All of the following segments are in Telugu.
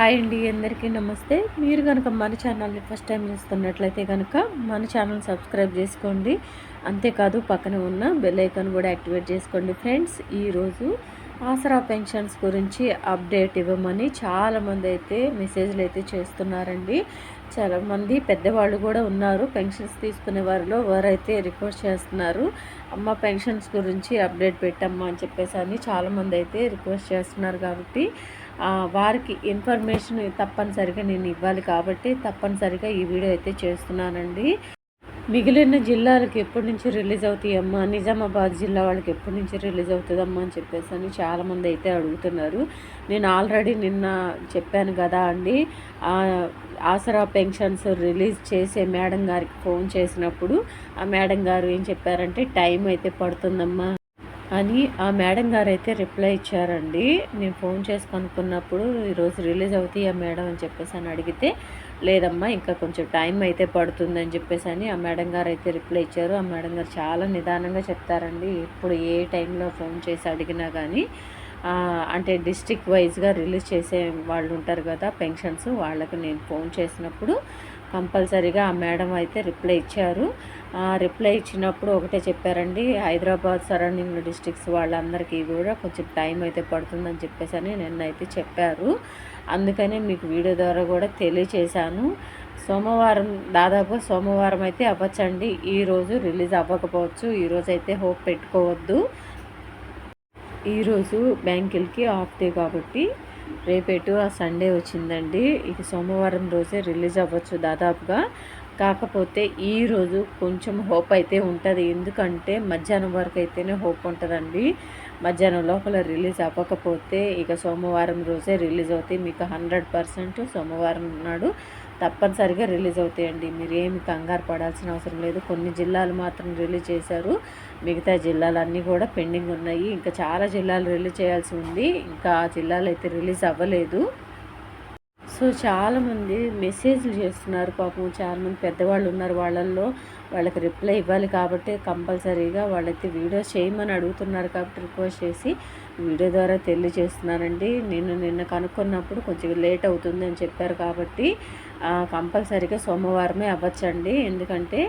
హాయ్ అండి అందరికీ నమస్తే. మీరు కనుక మన ఛానల్ని ఫస్ట్ టైం చూస్తున్నట్లయితే కనుక మన ఛానల్ సబ్స్క్రైబ్ చేసుకోండి. అంతేకాదు పక్కన ఉన్న బెల్ ఐకాన్ కూడా యాక్టివేట్ చేసుకోండి ఫ్రెండ్స్. ఈరోజు ఆసరా పెన్షన్స్ గురించి అప్డేట్ ఇవ్వమని చాలామంది అయితే మెసేజ్లు అయితే చేస్తున్నారండి. చాలామంది పెద్దవాళ్ళు కూడా ఉన్నారు. పెన్షన్స్ తీసుకునే వారిలో వారైతే రిక్వెస్ట్ చేస్తున్నారు. అమ్మ పెన్షన్స్ గురించి అప్డేట్ పెట్టమ్మా అని చెప్పేసి అని చాలామంది అయితే రిక్వెస్ట్ చేస్తున్నారు కాబట్టి వారికి ఇన్ఫర్మేషన్ తప్పనిసరిగా నేను ఇవ్వాలి కాబట్టి తప్పనిసరిగా ఈ వీడియో అయితే చేస్తున్నానండి. మిగిలిన జిల్లాలకు ఎప్పటి నుంచి రిలీజ్ అవుతాయమ్మా నిజామాబాద్ జిల్లా వాళ్ళకి ఎప్పటి నుంచి రిలీజ్ అవుతుందమ్మా అని చెప్పేసి అని చాలామంది అయితే అడుగుతున్నారు. నేను ఆల్రెడీ నిన్న చెప్పాను కదా అండి ఆసరా పెన్షన్స్ రిలీజ్ చేసే మేడం గారికి ఫోన్ చేసినప్పుడు ఆ మేడం గారు ఏం చెప్పారంటే టైం అయితే పడుతుందమ్మా. అని ఆ మేడం గారు అయితే రిప్లై ఇచ్చారండి. నేను ఫోన్ చేసి కనుక్కున్నప్పుడు ఈరోజు రిలీజ్ అవుతాయి ఆ మేడం అని చెప్పేసి అని అడిగితే లేదమ్మా ఇంకా కొంచెం టైం అయితే పడుతుందని చెప్పేసి అని ఆ మేడం గారు అయితే రిప్లై ఇచ్చారు. ఆ మేడం గారు చాలా నిదానంగా చెప్తారండి. ఇప్పుడు ఏ టైంలో ఫోన్ చేసి అడిగినా కానీ అంటే డిస్టిక్ వైజ్గా రిలీజ్ చేసే వాళ్ళు ఉంటారు కదా పెన్షన్స్ వాళ్ళకు నేను ఫోన్ చేసినప్పుడు కంపల్సరీగా ఆ మేడం అయితే రిప్లై ఇచ్చారు. రిప్లై ఇచ్చినప్పుడు ఒకటే చెప్పారండి హైదరాబాద్ సరౌండింగ్ డిస్ట్రిక్ట్స్ వాళ్ళందరికీ కూడా కొంచెం టైం అయితే పడుతుందని చెప్పేసి అని నిన్నైతే చెప్పారు. అందుకనే మీకు వీడియో ద్వారా కూడా తెలియచేశాను. సోమవారం దాదాపు సోమవారం అయితే అవ్వచ్చండి. ఈరోజు రిలీజ్ అవ్వకపోవచ్చు. ఈరోజు అయితే హోప్ పెట్టుకోవద్దు. ఈరోజు బ్యాంకులకి ఆఫ్ డే కాబట్టి రేపేటు ఆ సండే వచ్చిందండి. ఇక సోమవారం రోజే రిలీజ్ అవ్వచ్చు దాదాపుగా. కాకపోతే ఈరోజు కొంచెం హోప్ అయితే ఉంటుంది. ఎందుకంటే మధ్యాహ్నం వరకు అయితేనే హోప్ ఉంటుందండి. మధ్యాహ్నం లోపల రిలీజ్ అవ్వకపోతే ఇక సోమవారం రోజే రిలీజ్ అవుతాయి. మీకు హండ్రెడ్ పర్సెంట్ సోమవారం నాడు తప్పనిసరిగా రిలీజ్ అవుతాయండి. మీరు ఏమి కంగారు పడాల్సిన అవసరం లేదు. కొన్ని జిల్లాలు మాత్రం రిలీజ్ చేశారు. మిగతా జిల్లాలన్నీ కూడా పెండింగ్ ఉన్నాయి. ఇంకా చాలా జిల్లాలు రిలీజ్ చేయాల్సి ఉంది. ఇంకా ఆ జిల్లాలు అయితే రిలీజ్ అవ్వలేదు. సో చాలామంది మెసేజ్లు చేస్తున్నారు. పాపం చాలామంది పెద్దవాళ్ళు ఉన్నారు వాళ్ళల్లో. వాళ్ళకి రిప్లై ఇవ్వాలి కాబట్టి కంపల్సరీగా వాళ్ళైతే వీడియోస్ చేయమని అడుగుతున్నారు కాబట్టి రిక్వెస్ట్ చేసి వీడియో ద్వారా తెలియజేస్తున్నానండి. నేను నిన్న కనుక్కున్నప్పుడు కొంచెం లేట్ అవుతుంది అని చెప్పారు కాబట్టి కంపల్సరీగా సోమవారమే అవ్వచ్చండి. ఎందుకంటే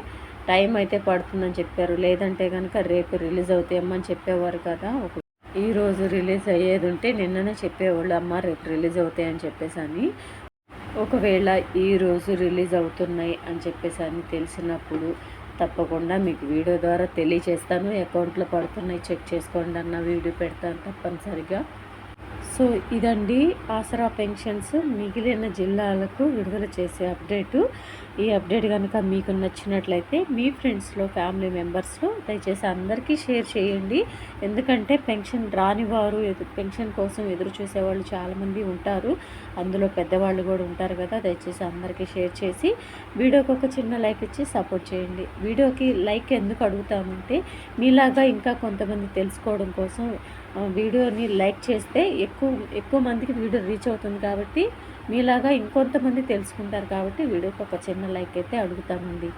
టైం అయితే పడుతుందని చెప్పారు. లేదంటే కనుక రేపు రిలీజ్ అవుతాయమ్మని చెప్పేవారు కదా. ఒక ఈరోజు రిలీజ్ అయ్యేది ఉంటే నిన్ననే చెప్పేవాళ్ళు అమ్మ రేపు రిలీజ్ అవుతాయని చెప్పేసి అని ఒకవేళ ఈరోజు రిలీజ్ అవుతున్నాయి అని చెప్పేసి అని తెలిసినప్పుడు తప్పకుండా మీకు వీడియో ద్వారా తెలియచేస్తాను అకౌంట్లో పడుతున్నాయి చెక్ చేసుకోండి అన్న వీడియో పెడతాను తప్పనిసరిగా. సో ఇదండి ఆసరా పెన్షన్స్. మిగిలిన జిల్లాలకు విడుదల చేసే అప్డేటు. ఈ అప్డేట్ కనుక మీకు నచ్చినట్లయితే మీ ఫ్రెండ్స్లో ఫ్యామిలీ మెంబర్స్లో దయచేసి అందరికీ షేర్ చేయండి. ఎందుకంటే పెన్షన్ రాని వారు పెన్షన్ కోసం ఎదురు చూసేవాళ్ళు చాలామంది ఉంటారు. అందులో పెద్దవాళ్ళు కూడా ఉంటారు కదా దయచేసి అందరికీ షేర్ చేసి వీడియోకి ఒక చిన్న లైక్ ఇచ్చి సపోర్ట్ చేయండి. వీడియోకి లైక్ ఎందుకు అడుగుతామంటే మీలాగా ఇంకా కొంతమంది తెలుసుకోవడం కోసం వీడియోని లైక్ చేస్తే ఎక్కువ ఎక్కువ మందికి వీడియో రీచ్ అవుతుంది కాబట్టి మీలాగా ఇంకొంతమంది తెలుసుకుంటారు కాబట్టి వీడియోకి ఒక చిన్న లైక్ అయితే అడుగుతామండి.